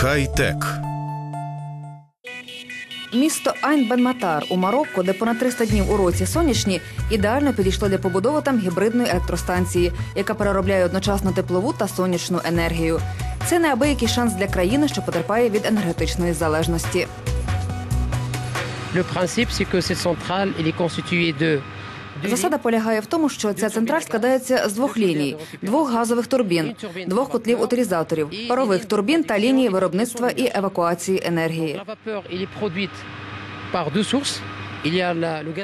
Хай-тек. Місто Айн-Бен-Матар у Марокко, де понад 300 днів у році сонячні, ідеально підійшло для побудови там гібридної електростанції, яка переробляє одночасно теплову та сонячну енергію. Це неабиякий шанс для країни, що потерпає від енергетичної залежності. Le principe, c'est que cette centrale, elle est constituée de Засада полягає в тому, що ця централь складається з двох ліній: двох газових турбін, двох котлів утилізаторів, парових турбін та лінії виробництва і евакуації енергії.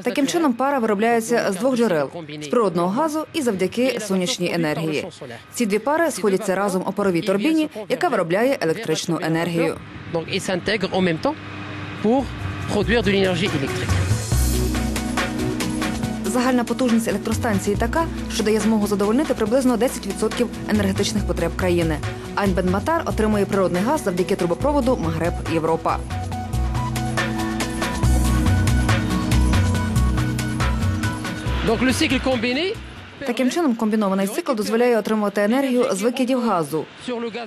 Таким чином, пара виробляється з двох джерел з природного газу і завдяки сонячній енергії. Ці дві пари сходяться разом у паровій турбіні, яка виробляє електричну енергію. Pour produire de l'énergie électrique. Загальна потужність електростанції така, що дає змогу задовольнити приблизно 10% енергетичних потреб країни. Айн-Бен Матар отримує природний газ завдяки трубопроводу Магреб Європа. Таким чином, комбінований цикл дозволяє отримувати енергію з викидів газу,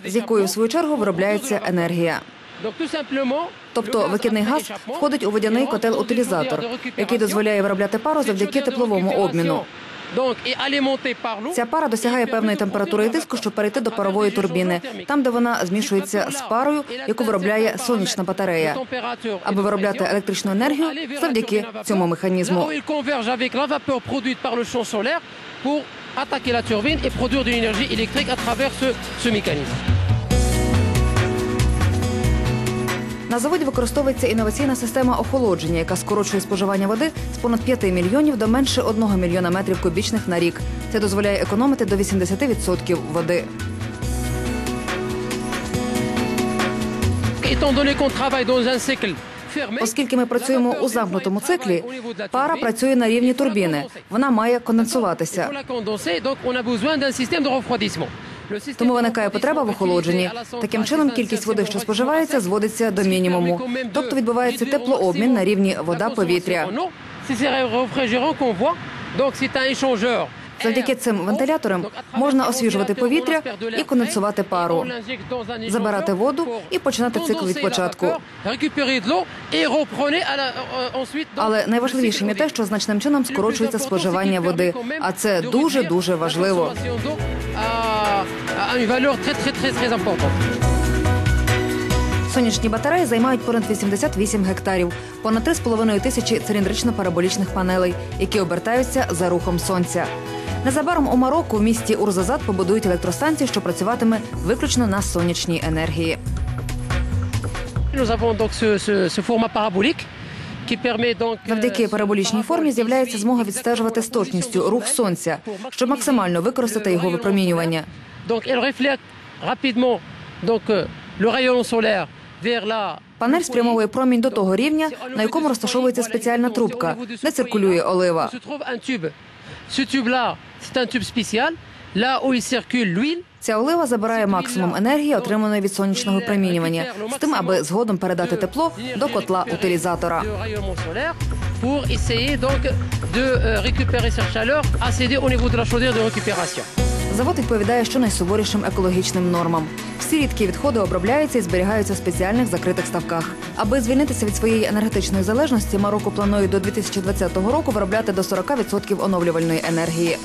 з якою в свою чергу виробляється енергія. Donc, Тобто викидний газ входить у водяний котел-утилізатор, який дозволяє виробляти пару завдяки тепловому обміну. Ця пара досягає певної температури і тиску, щоб перейти до парової турбіни, там де вона змішується з парою, яку виробляє сонячна батарея, аби виробляти електричну енергію завдяки цьому механізму. Avec la turbine et produire de l'énergie électrique à travers ce, ce mécanisme. На заводі використовується інноваційна система охолодження, яка скорочує споживання води з понад 5 мільйонів до менше 1 мільйона метрів кубічних на рік. Це дозволяє економити до 80% води. Оскільки ми працюємо у замкнутому циклі, пара працює на рівні турбіни. Вона має конденсуватися. Тому виникає потреба в охолодженні. Таким чином, кількість води, що споживається, зводиться до мінімуму, тобто відбувається теплообмін на рівні un échangeur. Завдяки цим вентиляторам можна освіжувати повітря і конденсувати пару, забирати воду і починати цикл від початку. Але найважливішим є те, що значним чином скорочується споживання води, а це дуже дуже важливо. Сонячні батареї займають понад 88 гектарів, понад 3,5 тисячі циліндрично-параболічних панелей, які обертаються за рухом сонця. Незабаром у Марокко в місті Урзазат побудують електростанцію, що працюватиме виключно на сонячній енергії. Nous avons donc ce, ce, ce format parabolique qui permet donc Завдяки параболічній формі з'являється змога відстежувати з точністю рух сонця, щоб максимально використати його випромінювання. Donc elle reflète rapidement donc euh, le rayonnement solaire vers la Панель спрямовує промінь до того рівня, на якому розташовується спеціальна трубка, де циркулює олива. Ця олива забирає максимум енергії, отриманої від сонячного випромінювання, з тим, аби згодом передати тепло до котла утилізатора. pour essayer donc de euh, récupérer cette chaleur céder au niveau de la chaudière de récupération. Завод відповідає щонайсуворішим екологічним нормам. Всі рідкі відходи обробляються і зберігаються в спеціальних закритих ставках. Аби звільнитися від своєї енергетичної залежності, Марокко планує до 2020 року виробляти до 40% оновлювальної енергії.